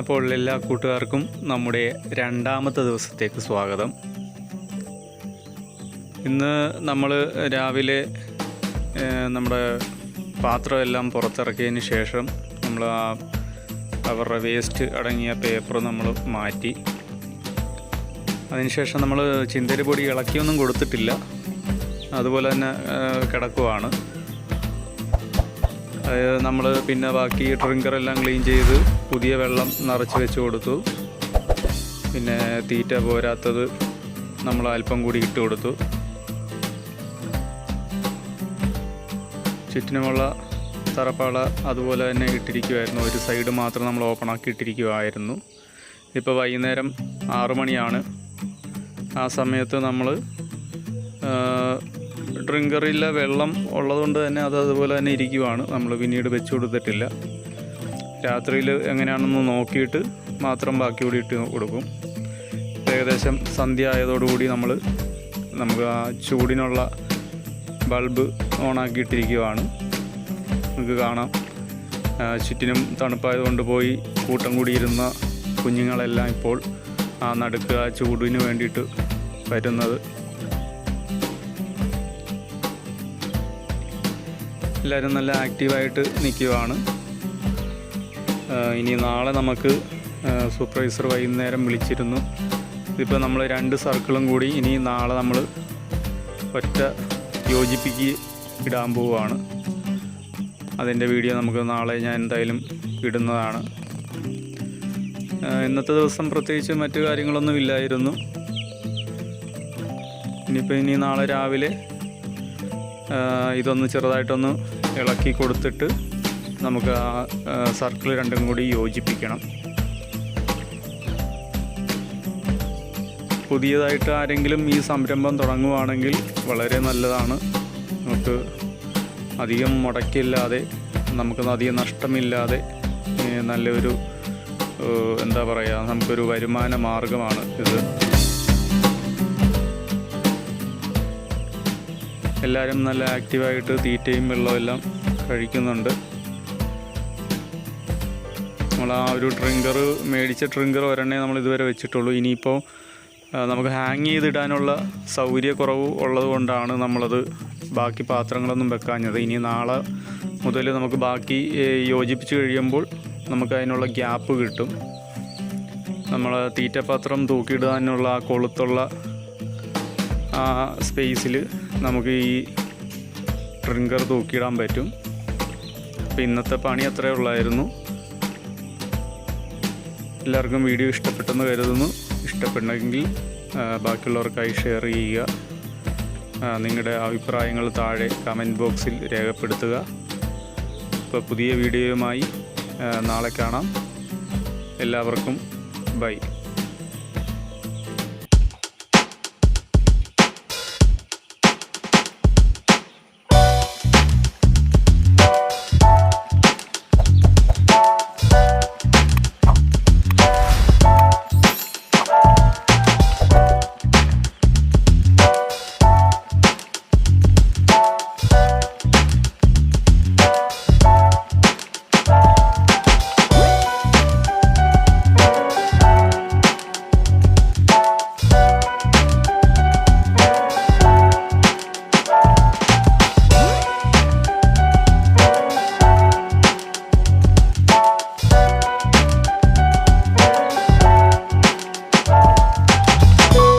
അപ്പോൾ എല്ലാ കൂട്ടുകാർക്കും നമ്മുടെ രണ്ടാമത്തെ ദിവസത്തേക്ക് സ്വാഗതം. ഇന്ന് നമ്മൾ രാവിലെ നമ്മുടെ പാത്രമെല്ലാം പുറത്തിറക്കിയതിന് ശേഷം നമ്മൾ ആ അവരുടെ വേസ്റ്റ് അടങ്ങിയ പേപ്പർ നമ്മൾ മാറ്റി. അതിനുശേഷം നമ്മൾ ചിന്തരി പൊടി ഇളക്കിയൊന്നും കൊടുത്തിട്ടില്ല. അതുപോലെ തന്നെ കിടക്കുവാണ്. നമ്മൾ പിന്നെ ബാക്കി ഡ്രിങ്കറെല്ലാം ക്ലീൻ ചെയ്ത് പുതിയ വെള്ളം നിറച്ച് വെച്ച് കൊടുത്തു. പിന്നെ തീറ്റ പോരാത്തത് നമ്മൾ അല്പം കൂടി ഇട്ട് കൊടുത്തു. ചുറ്റിനുമുള്ള തറപ്പാള അതുപോലെ തന്നെ ഇട്ടിരിക്കുമായിരുന്നു ഒരു സൈഡ് മാത്രം നമ്മൾ ഓപ്പൺ ആക്കി ഇട്ടിരിക്കുമായിരുന്നു ഇപ്പോൾ വൈകുന്നേരം ആറു മണിയാണ്. ആ സമയത്ത് നമ്മൾ ഡ്രിങ്കറിലെ വെള്ളം ഉള്ളതുകൊണ്ട് തന്നെ അത് അതുപോലെ തന്നെ ഇരിക്കുവാണ്. നമ്മൾ പിന്നീട് വെച്ച് കൊടുത്തിട്ടില്ല. രാത്രിയിൽ എങ്ങനെയാണെന്ന് നോക്കിയിട്ട് മാത്രം ബാക്കി കൂടി ഇട്ട് കൊടുക്കും. ഏകദേശം സന്ധ്യ ആയതോടുകൂടി നമ്മൾ നമുക്ക് ആ ചൂടിനുള്ള ബൾബ് ഓണാക്കിയിട്ടിരിക്കുവാണ് നമുക്ക് കാണാം. ചുറ്റിനും തണുപ്പായതുകൊണ്ട് പോയി കൂട്ടം കൂടിയിരുന്ന കുഞ്ഞുങ്ങളെല്ലാം ഇപ്പോൾ ആ നടുക്ക് ആ ചൂടിന് വേണ്ടിയിട്ട് വരുന്നത്. എല്ലാവരും നല്ല ആക്റ്റീവായിട്ട് നിൽക്കുവാണ്. ഇനി നാളെ നമുക്ക് സൂപ്പർവൈസർ വൈകുന്നേരം വിളിച്ചിരുന്നു. ഇതിപ്പോൾ നമ്മൾ രണ്ട് സർക്കിളും കൂടി ഇനി നാളെ നമ്മൾ ഒറ്റ യോജിപ്പിക്ക് ഇടാൻ പോവുകയാണ്. അതിന്റെ വീഡിയോ നമുക്ക് നാളെ ഞാൻ എന്തായാലും ഇടുന്നതാണ്. ഇന്നത്തെ ദിവസം പ്രത്യേകിച്ച് മറ്റു കാര്യങ്ങളൊന്നും ഇല്ലായിരുന്നു. ഇനിയിപ്പോൾ ഇനി നാളെ രാവിലെ ഇതൊന്ന് ചെറുതായിട്ടൊന്ന് ഇളക്കി കൊടുത്തിട്ട് നമുക്ക് ആ സർക്കിൾ രണ്ടും കൂടി യോജിപ്പിക്കണം. പുതിയതായിട്ട് ആരെങ്കിലും ഈ സംരംഭം തുടങ്ങുവാണെങ്കിൽ വളരെ നല്ലതാണ്. നമുക്ക് അധികം മുടക്കില്ലാതെ നമുക്ക് അധികം നഷ്ടമില്ലാതെ നല്ലൊരു എന്താ പറയുക നമുക്കൊരു വരുമാന മാർഗമാണ് ഇത്. എല്ലാവരും നല്ല ആക്റ്റീവായിട്ട് തീറ്റയും വെള്ളവും എല്ലാം കഴിക്കുന്നുണ്ട്. നമ്മൾ ആ ഒരു ട്രിങ്കർ മേടിച്ച ട്രിങ്കർ ഒരെണ്ണേ നമ്മൾ ഇതുവരെ വെച്ചിട്ടുള്ളൂ. ഇനിയിപ്പോൾ നമുക്ക് ഹാങ് ചെയ്തിടാനുള്ള സൗകര്യക്കുറവ് ഉള്ളത് കൊണ്ടാണ് നമ്മളത് ബാക്കി പാത്രങ്ങളൊന്നും വെക്കാഞ്ഞത്. ഇനി നാളെ മുതൽ നമുക്ക് ബാക്കി യോജിപ്പിച്ച് കഴിയുമ്പോൾ നമുക്ക് അതിനുള്ള ഗ്യാപ്പ് കിട്ടും. നമ്മൾ തീറ്റപാത്രം തൂക്കിയിടാനുള്ള ആ കൊളുത്തുള്ള ആ സ്പേസിൽ നമുക്ക് ഈ ട്രിങ്കർ തൂക്കിയിടാൻ പറ്റും. അപ്പോൾ ഇന്നത്തെ പണി അത്രേ ഉള്ളായിരുന്നു. എല്ലാവർക്കും വീഡിയോ ഇഷ്ടപ്പെട്ടെന്ന് കരുതുന്നു. ഇഷ്ടപ്പെട്ടെങ്കിൽ ബാക്കിയുള്ളവർക്കായി ഷെയർ ചെയ്യുക. നിങ്ങളുടെ അഭിപ്രായങ്ങൾ താഴെ കമന്റ് ബോക്സിൽ രേഖപ്പെടുത്തുക. ഇപ്പോൾ പുതിയ വീഡിയോയുമായി നാളെ കാണാം. എല്ലാവർക്കും ബൈ.